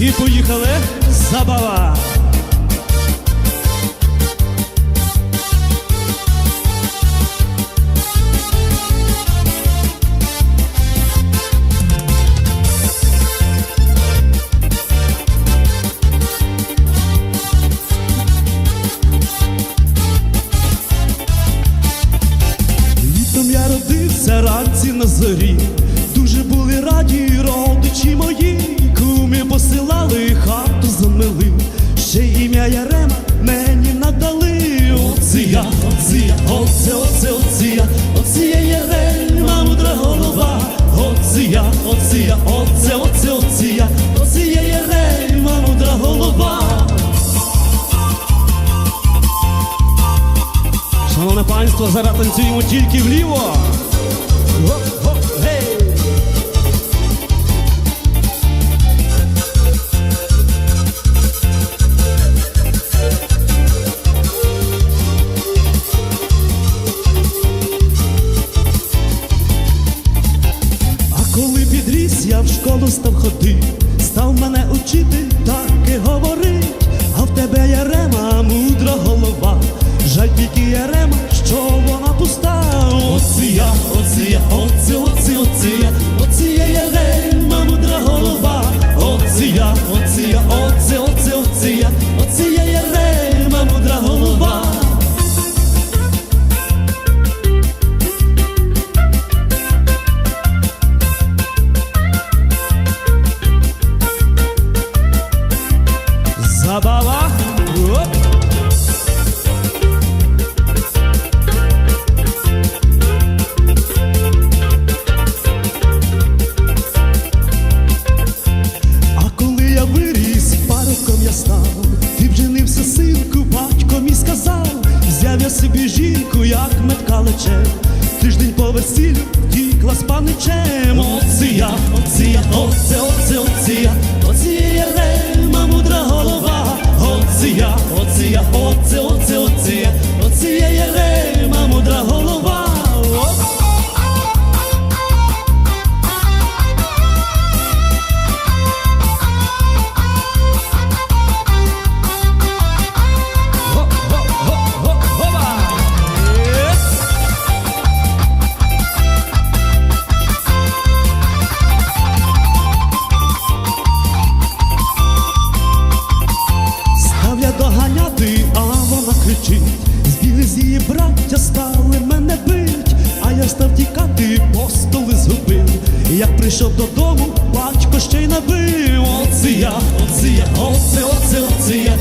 І поїхали забава. Літом я родився ранці на зорі. Дуже були раді родичі мої, посилали, хату замили. Ще ім'я Ярема мені надали. Оце я, оце оце, оце, оце я, оце я Ярема, мудра голова. Оце я, оце я, оце, оце, оце Ярема, мудра голова. Шановне панство, зараз танцюємо тільки вліво. Гоп-гоп, гей! В школу став ходити, став мене учити, так і говорить, а в тебе ярема, мудра голова, жаль тільки ярема, що вона пуста. Оце я, оце я, оце, оце, оце я, оце я ярема, мудра голова, оце я, оце я, оце, оце, оце я, оце я ярема, мудра голова. Забава. Оп. А коли я виріс, пароком я став, ти вженився синку, батько мій сказав, взяв я собі жінку, як меткаличем, тиждень по весіллю втікла з паничем. Оце я, оце я, оце, оце оце Як прийшов додому, батько ще й набив. Оце я, оце я, оце, оце, оце я,